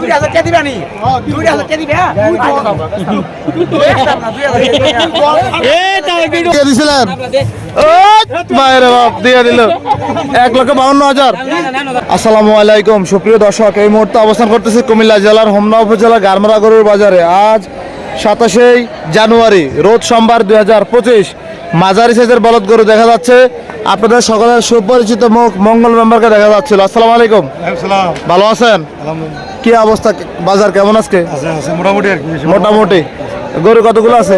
দুই হাজার কে দিবে নি দুই হাজার কে দিবে দিছিলেন? মায়ের বাপ দিয়ে দিল। এক লক্ষ বাউন্ন হাজার। আসসালামু আলাইকুম সুপ্রিয় দর্শক এই মুহূর্তে অবস্থান করতেছি কুমিল্লা জেলার হোমনা উপজেলা গারমারা গরুর বাজারে। আজ সাতাশেই জানুয়ারি রোজ সোমবার দুই হাজার পঁচিশ। মাঝারি সাইজের বলদ গরু দেখা যাচ্ছে। আপনাদের সকলের সুপরিচিত মুখ মঙ্গল মেম্বারকে দেখা যাচ্ছিল। আসসালামু আলাইকুম। ভালো আছেন? কি অবস্থা? বাজার কেমন আজকে? মোটামুটি মোটামুটি। গরু কতগুলো আছে?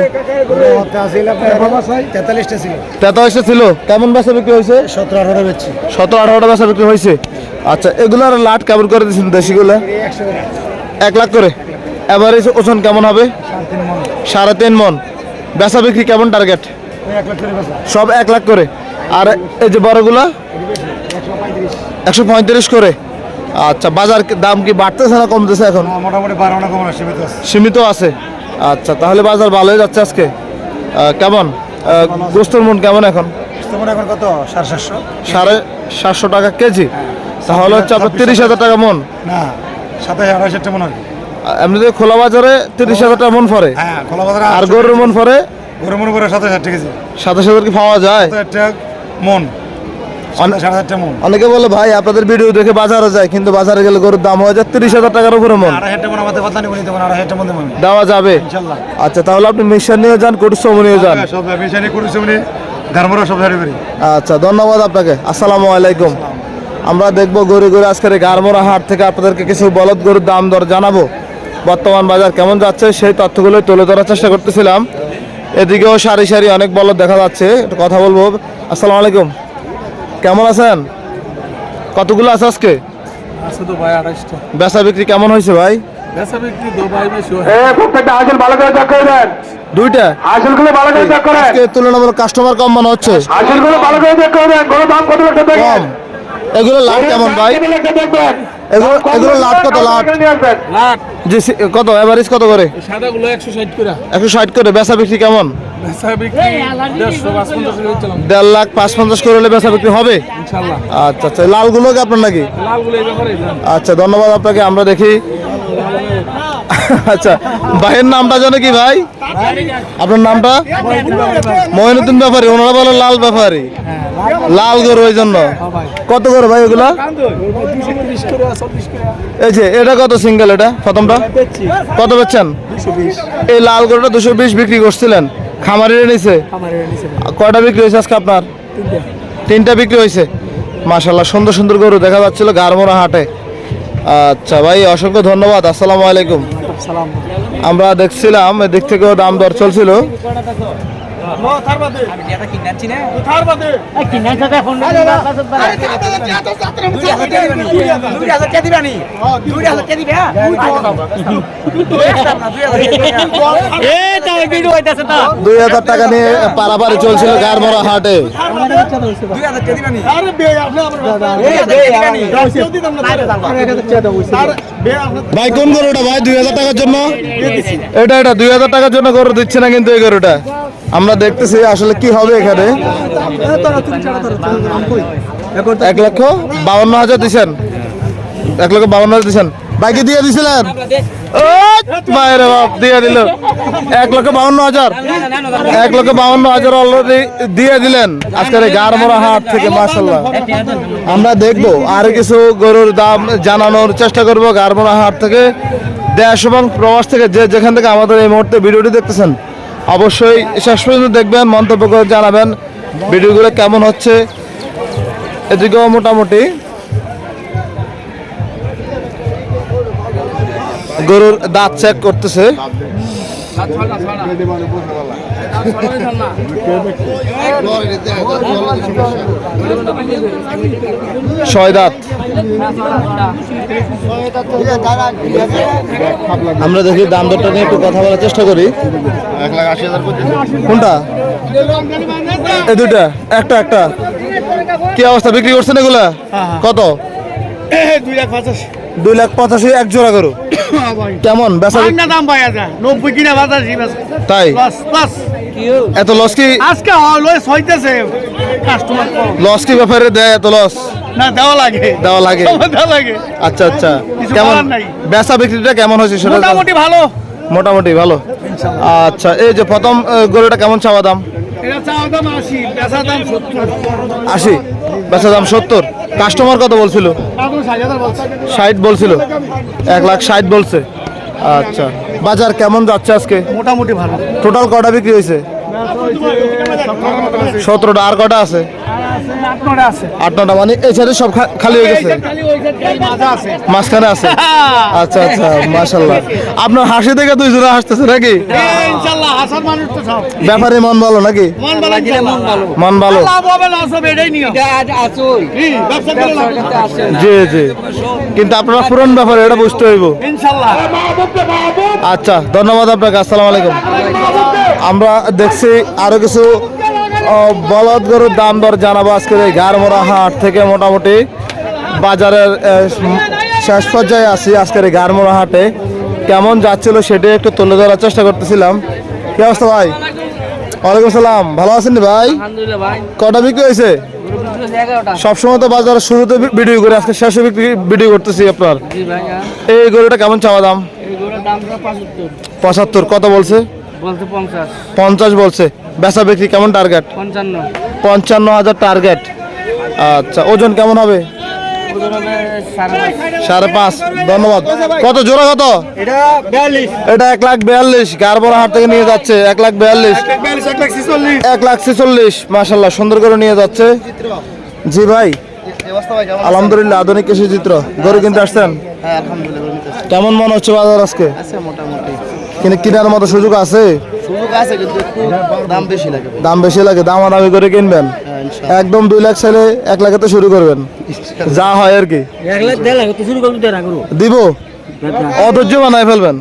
তেতাল্লিশটা ছিল। কেমন বেচা বিক্রি হয়েছে? সতেরো আঠারো বেচছি। সতেরো আঠারোটা বেচা বিক্রি হয়েছে। আচ্ছা এগুলোর লাট কেমন করে দিচ্ছেন দেশিগুলো? এক লাখ করে। এভারেজ ওজন কেমন হবে? সাড়ে তিন মন। বেচা বিক্রি কেমন টার্গেট সব এক লাখ করে। আর এই যে বড়গুলা? একশো পঁয়ত্রিশ একশো পঁয়ত্রিশ করে? আচ্ছা বাজার দাম কি বাড়তেছে না কমতেছে এখন? মোটামুটি সীমিত আছে। সীমিত আছে। আচ্ছা তাহলে বাজার ভালোই যাচ্ছে আজকে। কেমন? গোস্তর মন কেমন এখন? এখন কত? সাড়ে সাতশো। সাড়ে সাতশো টাকা কেজি? তাহলে হচ্ছে আপনার তিরিশ হাজার টাকা মন। না সাতাশ আড়াইশ একটা মনে হয় এমনিতে খোলা বাজারে তিরিশ হাজার টাকা মন পরে হ্যাঁ খোলা বাজারে আর গরুর মন পরে গরু মনে করে সাতাশ হাজার কেজি। সাতাশ হাজার কি পাওয়া যায়? টাকা মন। অনেক- মন। বলে ভাই আপনাদের ভিডিও দেখে বাজারে যায় কিন্তু বাজারে গেলে গরুর দাম হয়ে যায় তিরিশ হাজার টাকার উপরে মন। মন মন দেওয়া যাবে। আচ্ছা তাহলে আপনি মিশন নিয়ে যান কুটুসম নিয়ে করি আচ্ছা ধন্যবাদ আপনাকে। আসসালামু আলাইকুম। আমরা দেখব গরু গরু আজকের গারমোড়া হাট থেকে আপনাদেরকে কিছু বলদ গরুর দাম দর জানাব। বর্তমান বাজার কেমন যাচ্ছে সেই তথ্যগুলো তুলে ধরার চেষ্টা করতেছিলাম। এদিকেও সারি সারি অনেক বলদ দেখা যাচ্ছে একটু কথা বলব। আসসালামু আলাইকুম। কেমন আছেন? কতগুলো আছে আজকে? আছে তো ভাই আঠাশটা। বেচা বিক্রি কেমন হয়েছে ভাই? বেচা বিক্রি দো ভাই বেশি হয়। প্রত্যেকটা হাসিল ভালো করে চেক করে দেন। দুইটা? হাসিলগুলো ভালো করে চেক করেন আজকে তুলনামূলক কাস্টমার কম মনে হচ্ছে। হাসিলগুলো ভালো করে চেক করে দেন। কোনো দাম কত টাকা কম। এগুলো লাট কেমন ভাই? এগুলো এগুলো লাট কত লাট? লাখ জি সি- কত এভারেজ কত করে? সাদা গুলো একশো ষাট করে। একশো ষাট করে বেচা বিক্রি কেমন? বেচা বিক্রি লাখ পাঁচ পঞ্চাশ করে হলে বেচা বিক্রি হবে? আচ্ছা আচ্ছা লালগুলো কি আপনার নাকি? লালগুলো এই ব্যাপারে আচ্ছা ধন্যবাদ আপনাকে আমরা দেখি। আচ্ছা ভাইয়ের নামটা জানে কি ভাই? আপনার নামটা? মহিনুদ্দিন ব্যাপারী। ওনারা বলে লাল ব্যাপারী। লাল গরু ওই জন্য। কত করে ভাই করে এই যে এটা কত সিঙ্গেল এটা? প্রথমটা? কত বেচছেন? বিশ এই লাল গরুটা দুশো বিশ বিক্রি করছিলেন। খামারিরে নিচে কয়টা বিক্রি হয়েছে আজকে আপনার? তিনটে তিনটা বিক্রি হয়েছে। মাশাল্লাহ সুন্দর সুন্দর গরু দেখা যাচ্ছিল গারমোড়া হাটে। আচ্ছা ভাই অসংখ্য ধন্যবাদ আসসালামু আলাইকুম। আমরা দেখছিলাম এদিক থেকেও দাম দর চলছিল। দুই হাজার টাকা নিয়ে পারাপারি চলছিল গারমোড়া হাটে ভাই কোন গরুটা ভাই দুই হাজার টাকার জন্য এটা এটা দুই হাজার টাকার জন্য গরু দিচ্ছে না কিন্তু এই গরুটা আমরা দেখতেছি আসলে কি হবে এখানে। এক লক্ষ বাউন্ন হাজার দিছেন। এক লক্ষ বাউন্ন হাজার দিছেন। বাইকে দিয়ে দিছিলেন। দিয়ে এক লক্ষ হাজার। এক লক্ষ হাজার অলরেডি দিয়ে দিলেন। এই হাট থেকে আমরা দেখব আর কিছু গরুর দাম জানানোর চেষ্টা করব গারমোড়া হাট থেকে। দেশ এবং প্রবাস থেকে যে যেখান থেকে আমাদের এই মুহূর্তে ভিডিওটি দেখতেছেন। অবশ্যই শেষ পর্যন্ত দেখবেন, মন্তব্য করে জানাবেন ভিডিওগুলো কেমন হচ্ছে। এদিকেও মোটামুটি গরুর দাঁত চেক করতেছে। ছয় দাঁত আমরা দেখি দাম দরটা নিয়ে একটু কথা বলার চেষ্টা করি। কোনটা? এই দুইটা একটা একটা। কি অবস্থা বিক্রি করছেন এগুলা? কত? দুই লাখ পঞ্চাশ দুই লাখ পঁচাশি এক জোড়া গরু। কেমন? বেচা দাম পাই আছে। নব্বই কিনা বাজার তাই? এত লস কি আজকে লস হইতেছে। কাস্টমার লস কি ব্যাপারে দেয় এত লস না দেওয়া লাগে। দেওয়া লাগে। দেওয়া লাগে। আচ্ছা আচ্ছা। কেমন বেচা বিক্রিটা কেমন হয়েছে সেটা মোটামুটি ভালো। মোটামুটি ভালো। আচ্ছা এই যে প্রথম গরুটা কেমন চাওয়া দাম? আশি বেচা দাম সত্তর। কাস্টমার কত বলছিল? ষাট বলছিল। এক লাখ ষাট বলছে। আচ্ছা। বাজার কেমন যাচ্ছে আজকে? মোটামুটি ভালো। টোটাল কটা বিক্রি হয়েছে? সতেরোটা। আর কটা আছে? আট নটা মানে এই সাইডে সব খা- খালি হয়ে গেছে? মাঝখানে আছে? আচ্ছা আচ্ছা মাশাল্লাহ আপনার হাসি দেখে দুইজনে হাসতেছে নাকি? সব। ব্যাপারে মন ভালো নাকি? মন ভালো। জি জি। কিন্তু আপনারা পুরন ব্যাপারে এটা বুঝতে হইব। আচ্ছা ধন্যবাদ আপনাকে আসসালামু আলাইকুম। আমরা দেখছি আরও কিছু বলদ গরুর দাম দর জানাব আজকের এই গারমোড়া হাট থেকে মোটামুটি বাজারের শেষ পর্যায়ে আছি আজকের এই গারমোড়া হাটে। কেমন যাচ্ছিল সেটাই একটু তুলে ধরার চেষ্টা করতেছিলাম। কি অবস্থা ভাই? ওয়ালাইকুম সালাম। ভালো আছেন ভাই? আলহামদুলিল্লাহ ভাই। কটা বিক্রি হয়েছে? সবসময় তো বাজারের শুরুতে ভিডিও করে আজকে শেষে বিক্রি ভিডিও করতেছি আপনার। হ্যাঁ। এই গরুটা কেমন চাওয়া দাম? পঁচাত্তর। কত বলছে? পঞ্চাশ বলছে। বেচা বিক্রি কেমন টার্গেট পঞ্চান্ন। পঞ্চান্ন হাজার টার্গেট আচ্ছা ওজন কেমন হবে? সাড়ে পাঁচ। ধন্যবাদ। কত জোড়া কত? এটা এক লাখ বিয়াল্লিশ। গারবরা হাট থেকে নিয়ে যাচ্ছে এক লাখ বিয়াল্লিশ। এক লাখ ছিচল্লিশ। মাসাল্লাহ সুন্দর করে নিয়ে যাচ্ছে। জি ভাই। আলহামদুলিল্লাহ আধুনিক কৃষি চিত্র গরু কিনতে আসছেন কেমন মনে হচ্ছে বাজার আজকে? কিন্তু কেনার মতো সুযোগ আছে? সুযোগ আছে কিন্তু একটু দাম বেশি লাগে। দাম বেশি লাগে দাম দামি করে কিনবেন? একদম দুই লাখ ছেলে এক লাখে তো শুরু করবেন। যা হয় আর কি। এক লাখ দেড় লাখ তো শুরু করব দিব? অধৈর্য বানায় ফেলবেন?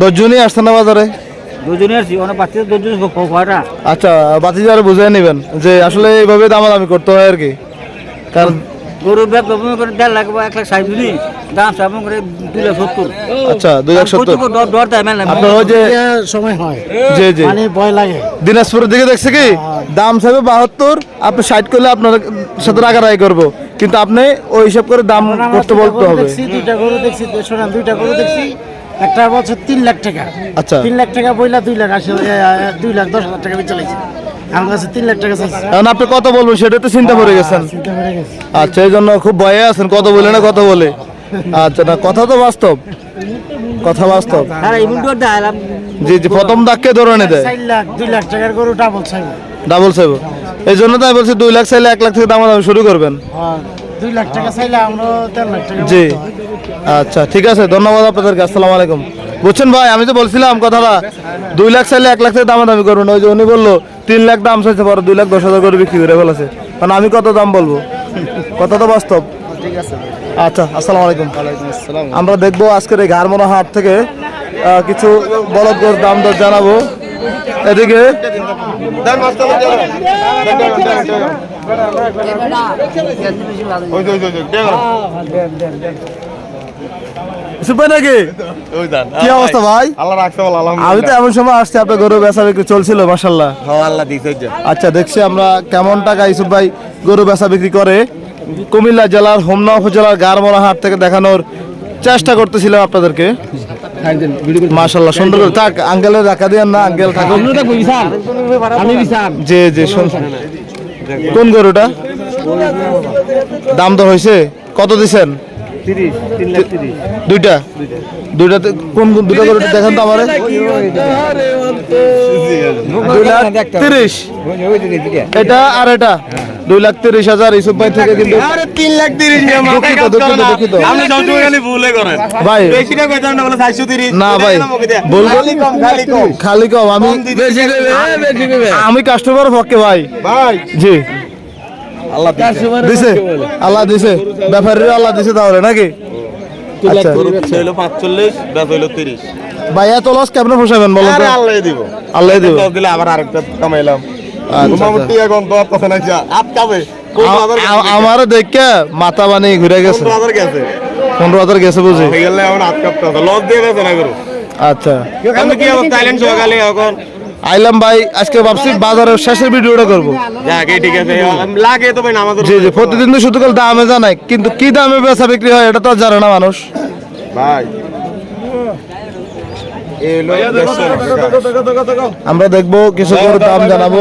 ধৈর্য নিয়ে আসছেন না বাজারে? দুজনে আসছি অনেক বাচ্চা দুজন কয়টা আচ্ছা নেবেন যে আসলে এইভাবে দামাদামি করতে হয় আর কি। কারণ গরু ব্যবসা করে দেড় লাখ বা এক লাখ দিনি দাম সাবন করে দুই লাখ সত্তর। আচ্ছা দুই লাখ সত্তর। ডর ডর দেয় মেলা আপনার ওই যে সময় হয় জি জি। মানে ভয় লাগে। দিনাজপুরের দিকে দেখছে কি? দাম চাইবে বাহাত্তর আপনি ষাট করলে আপনার সাথে রাগারাগি করব। কিন্তু আপনি ওই হিসাব করে দাম করতে বলতে হবে। দুইটা গরু দেখছি শোনান দুইটা গরু দেখছি একটা বছর তিন লাখ টাকা। আচ্ছা। তিন লাখ টাকা বইলা দুই লাখ আশি এ, এ, দুই লাখ দশ হাজার টাকা চালাইছে আমার কাছে তিন লাখ টাকা এখন আপনি কত বলবেন? সেটা তো চিন্তা করে গেছেন। চিন্তা করে গেছি। আচ্ছা এই জন্য খুব ভয়ে আছেন। কত বলে না কত বলে? আচ্ছা না কথা তো বাস্তব। কথা বাস্তব। জি জি প্রথম দাগকে ধরে এনে দেয় দুই লাখ টাকার গরু ডাবল চাইব। ডাবল সেভ এই জন্য তো আমি বলছি দুই লাখ চাইলে এক লাখ থেকে দাম দাম শুরু করবেন। হ্যাঁ, দুই লাখ টাকা চাইলে আমরা দেড় লাখ টাকা জি। আচ্ছা ঠিক আছে ধন্যবাদ আপনাদেরকে আসসালামু আলাইকুম। বুঝছেন ভাই আমি তো বলছিলাম কথাটা দুই লাখ চাইলে এক লাখ থেকে দাম দামি করবেন ওই যে উনি বলল তিন লাখ দাম চাইছে পরে দুই লাখ দশ হাজার করে বিক্রি করে ফেলেছে। কারণ আমি কত দাম বলব? কথা তো বাস্তব। আচ্ছা আসসালামু আলাইকুম। আমরা দেখব আজকের এই গারমোনা হাট থেকে কিছু বলদ গরুর দাম দর জানাব। এদিকে আমি তো এমন সময় আসছি আপনার গরু বেচা বিক্রি চলছিল মাসাল্লাহ আচ্ছা দেখছি আমরা কেমন টাকা ইসুফ ভাই গরু বেচা বিক্রি করে। কুমিল্লা জেলার হোমনা উপজেলার হাট থেকে দেখানোর চেষ্টা করতেছিলাম আপনাদেরকে। মাশাল্লাহ সুন্দর করে। থাক আঙ্কেলের রাখা দিয়ে না আঙ্কেল থাকুন জি জি কোন গরুটা? দাম তো হয়েছে? কত দিছেন? দুইটা? দুইটাতে কোন কোন দুটা গরু দেখান তো আমার। দুই লাখ তিরিশ। এটা আর এটা? দুই লাখ তিরিশ হাজার ইসুফ ভাই থেকে কিন্তু তিন লাখ তিরিশ ভাই। না ভাই। খালি কম খালি খালি কম। আমি আমি কাস্টমার পক্ষে ভাই। ভাই। জি। দিছে। আল্লাহ দিছে। ব্যাপারীরা আল্লাহ দিছে তাহলে নাকি? আচ্ছা। পাঁচচল্লিশ তিরিশ। ভাই এত লস কেমন পোষাবেন বলুন আল্লাহ দিব। আল্লাহ দিব। দিলে আবার আরেকটা কামাইলাম। আচ্ছা, মোটামুটি এখন কথা নাই আপ কাবে আমার দেখে মাথা বানিয়ে ঘুরে গেছে। পনেরো হাজার গেছে। বুঝি। লস দিয়ে গেছে না করো আচ্ছা। আমি কি অবস্থা? থাইল্যান্ড সকালে এখন? আইলাম ভাই আজকে ভাবছি বাজারের শেষের ভিডিওটা করব। ঠিক আছে। লাগে তো ভাই আমাদের জি জি প্রতিদিন তো শুধু কাল দামে জানাই কিন্তু কি দামে বেচা বিক্রি হয় এটা তো আর জানে না মানুষ। ভাই। আমরা দেখব কিছু দাম জানাব।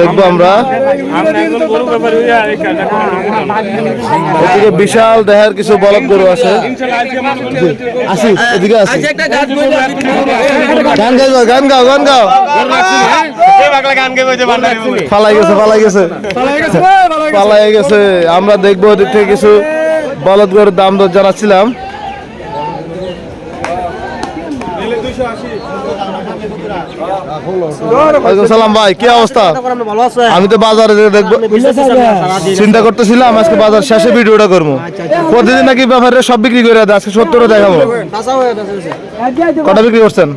দেখব আমরা। এদিকে বিশাল দেহের কিছু বলদ গরু আছে। আসি, এদিকে আসি। গান গাইবা, গান গাও গান গাও। পালাই গেছে পালাই গেছে। পালাই গেছে। আমরা দেখব ওদিক থেকে কিছু বলদ গরুর দাম দর জানাচ্ছিলাম ওয়ালাইকুম সালাম ভাই কি অবস্থা? আমি তো বাজারে দেখব। চিন্তা করতেছিলাম আজকে বাজার শেষে ভিডিওটা করব। প্রতিদিন নাকি ব্যাপারে সব বিক্রি করে আজকে সত্তরও দেখাবো। হয়ে কটা বিক্রি করছেন?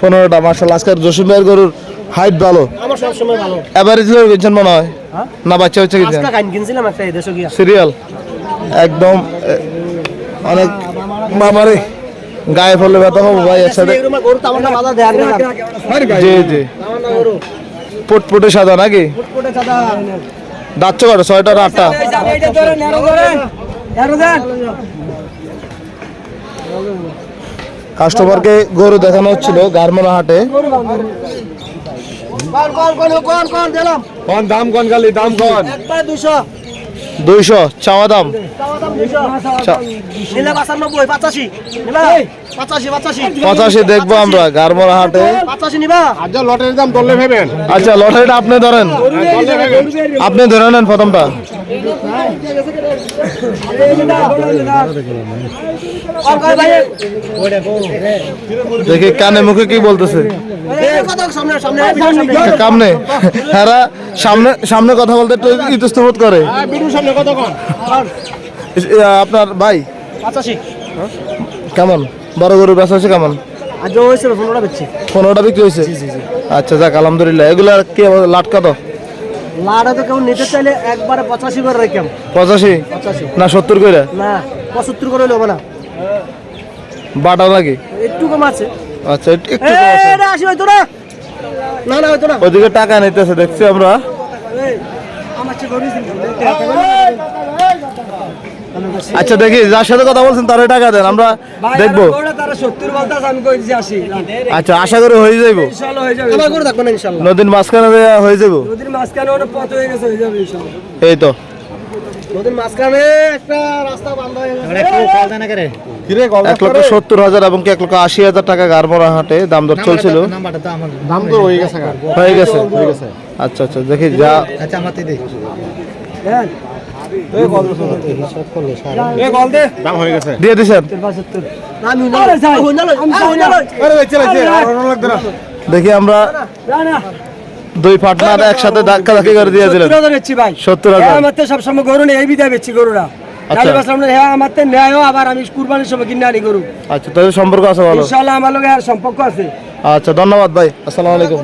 পনেরোটা। মার্শাল আজকের জসিম ভাইয়ের গরুর হাইট ভালো। এবারে কিনছেন মনে হয়? না বাচ্চা হচ্ছে সিরিয়াল একদম অনেক বাবারে। গায়ে ফলে ব্যথা হব ভাই একসাথে জি জি। ফুটফুটে সাদা নাকি? দাচ্ছে কটা ছয়টা না আটটা। কাস্টমারকে গরু দেখানো হচ্ছিল গারমোনা হাটে। কোন কোন কোন কোন কোন দিলাম। কোন দাম কোন গালি দাম কোন? দুশো। দুইশো চাওয়া দাম পাঁচাশি দেখব আমরা গারমোনা হাটে পাঁচাশি নিবা আজ লটের দাম ধরলে ভেবেন আচ্ছা লটারিটা আপনি ধরেন আপনি ধরে নেন প্রথমটা দেখি কানে মুখে কি বলতেছে? সামনে। হ্যাঁ সামনে সামনে কথা বলতে একটু ইতস্তবোধ করে। আপনার ভাই? কেমন? বড় গরু বেচা হচ্ছে কেমন? পনেরোটা বিক্রি হয়েছে? আচ্ছা যাক, আলহামদুলিল্লাহ। এগুলা কি লাট তো নিতে চাইলে পঁচাশি? না, সত্তর করে না, পঁচাত্তর করে না। বাটা নাকি? একটু কম আছে। আচ্ছা একটু একটু কম আছে। এটা আসি হয়তো না। না না হয়তো না। ওদিকে টাকা নিতেছে দেখছি আমরা। আচ্ছা দেখি যার সাথে কথা বলছেন তারা টাকা দেন আমরা দেখব। তারা সত্তর বলতে আমি কই দিছি আসি। আচ্ছা আশা করি হয়ে যাইবো। ইনশাআল্লাহ হয়ে যাবে। আমার করে থাকব না ইনশাআল্লাহ নদীর মাঝখানে হয়ে যাব নদীর মাঝখানে ওটা পথ হয়ে গেছে হয়ে যাবে ইনশাআল্লাহ এই তো। এক লক্ষ সত্তর হাজার এবং এক লক্ষ আশি হাজার টাকা গারমোড়া হাটে দাম দর চলছিল? দাম তো হয়ে গেছে হয়ে গেছে। আচ্ছা আচ্ছা দেখি যা। হয়ে দিয়ে দিছেন না দেখি আমরা দুই পার্টনার একসাথে ধাক্কা ধাক্কি করে দিয়ে দিলেন ভাই। সত্তর হাজার। আমার তো সবসময় গরু নেই এই বিদায় বেচছি গরুরা। আচ্ছা। হ্যাঁ আচ্ছা সম্পর্ক আছে ভালো? ইনশাআল্লাহ আমার আর সম্পর্ক আছে। আচ্ছা ধন্যবাদ ভাই আসসালামু আলাইকুম।